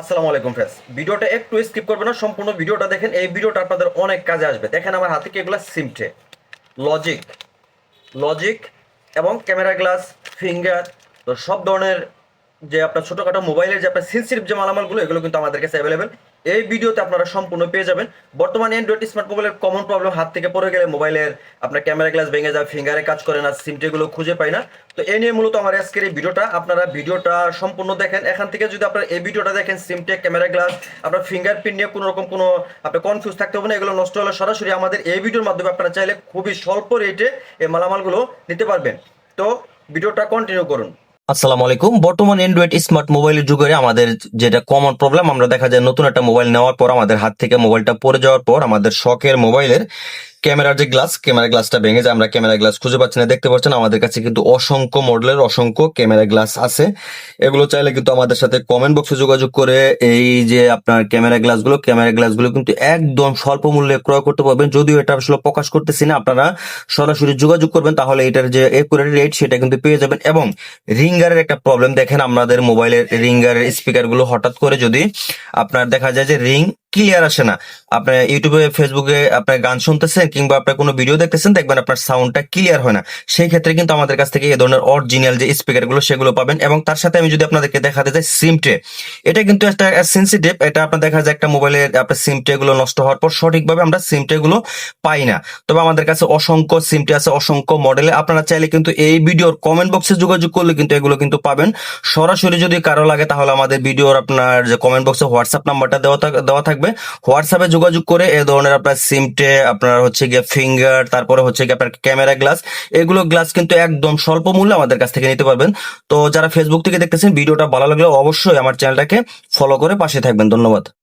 আসসালামু আলাইকুম ফ্রেন্ডস ভিডিওটা একটু স্কিপ করবে না, সম্পূর্ণ ভিডিওটা দেখেন। এই ভিডিওটা আপনাদের অনেক কাজে আসবে। দেখেন আমার হাতে কি এগুলো? সিমটে লজিক লজিক এবং ক্যামেরা গ্লাস ফিঙ্গার তো সব ধরনের যে আপনার ছোটোখাটো মোবাইলের যে আপনার সেন্সিটিভ যে মালামালগুলো, এগুলো কিন্তু আমাদের কাছে অ্যাভেলেবেল এই ভিডিওতে আপনারা সম্পূর্ণ পেয়ে যাবেন। বর্তমানে অ্যান্ড্রয়েড স্মার্ট মোবাইলের কমন প্রবলেম হাত থেকে পড়ে গেলে মোবাইলের আপনার ক্যামেরা গ্লাস ভেঙে যায় ফিঙ্গারে কাজ করে না সিমটেগুলো খুঁজে পায় না। তো এই নিয়ে মূলত আমার আজকের এই ভিডিওটা। আপনারা ভিডিওটা সম্পূর্ণ দেখেন। এখান থেকে যদি আপনার এই ভিডিওটা দেখেন সিমটেক ক্যামেরা গ্লাস আপনার ফিঙ্গারপ্রিন্ট নিয়ে কোনো রকম কোনো আপনার কনফিউজ থাকতে হবে না, এগুলো নষ্ট হলে সরাসরি আমাদের এই ভিডিওর মাধ্যমে আপনারা চাইলে খুবই স্বল্প রেটে এই মালামালগুলো নিতে পারবেন। তো ভিডিওটা কন্টিনিউ করুন। আসসালামু আলাইকুম। বর্তমান অ্যান্ড্রয়েড স্মার্ট মোবাইলের যুগে আমাদের যেটা কমন প্রবলেম আমরা দেখা যায় নতুন একটা মোবাইল নেওয়ার পর, আমাদের হাত থেকে মোবাইলটা পড়ে যাওয়ার পর, আমাদের শখের মোবাইলের ক্যামেরার যে গ্লাস, ক্যামেরা গ্লাসটা ভেঙে যায়, আমরা ক্যামেরা গ্লাস খুঁজে পাচ্ছি না। দেখতে পাচ্ছেন, আমাদের কাছে কিন্তু অসংখ্য মডেলের অসংখ্য ক্যামেরা গ্লাস আছে। এগুলো চাইলে কিন্তু আমাদের সাথে কমেন্ট বক্সে যোগাযোগ করে এই যে আপনার ক্যামেরা গ্লাসগুলো ক্যামেরা গ্লাসগুলো কিন্তু একদম স্বল্প মূল্যে ক্রয় করতে পারবেন। যদিও এটা আসলে প্রকাশ করতেছি না, আপনারা সরাসরি যোগাযোগ করবেন, তাহলে এটার যে একুরেট রেট সেটা কিন্তু পেয়ে যাবেন। এবং রিঙ্গারের একটা প্রবলেম দেখেন, আমাদের মোবাইলের রিঙ্গারের স্পিকারগুলো হঠাৎ করে যদি আপনার দেখা যায় যে রিং ক্লিয়ার আসে না। আপনার ইউটিউবে ফেসবুকে আপনার গান শুনতেছেন কিংবা আপনার কোনো ভিডিও দেখতেছেন, দেখবেন আপনার সাউন্ডটা ক্লিয়ার হয় না। সেই ক্ষেত্রে কিন্তু আমাদের কাছ থেকে এই ধরনের অরিজিনাল যে স্পিকারগুলো, সেগুলো পাবেন এবং তার সাথে আমি যদি আপনাদেরকে দেখাতে চাই সিম ট্রে এটা কিন্তু একটা সেন্সিটিভ এটা আপনার দেখা যায় একটা মোবাইলের আপনার সিম ট্রে গুলো নষ্ট হওয়ার পর সঠিকভাবে আমরা সিম ট্রে গুলো পাই না। তবে আমাদের কাছে অসংখ্য সিম ট্রে আছে, অসংখ্য মডেলে আপনারা চাইলে কিন্তু এই ভিডিওর কমেন্ট বক্সে যোগাযোগ করলে কিন্তু এগুলো কিন্তু পাবেন। সরাসরি যদি কারও লাগে, তাহলে আমাদের ভিডিওর আপনার যে কমেন্ট বক্সে হোয়াটসঅ্যাপ নাম্বারটা দেওয়া দেওয়া দেওয়া থাকবে। হোয়াটসঅ্যাপে যোগাযোগ করে এ ধরনের আপনার সিমটে আপনার হচ্ছে গিয়ে ফিঙ্গার তারপরে হচ্ছে গিয়ে আপনার ক্যামেরা গ্লাস, এগুলো গ্লাস কিন্তু একদম স্বল্প মূল্যে আমাদের কাছ থেকে নিতে পারবেন। তো যারা ফেসবুক থেকে দেখতেছেন, ভিডিওটা ভালো লাগলে অবশ্যই আমার চ্যানেলটাকে ফলো করে পাশে থাকবেন। ধন্যবাদ।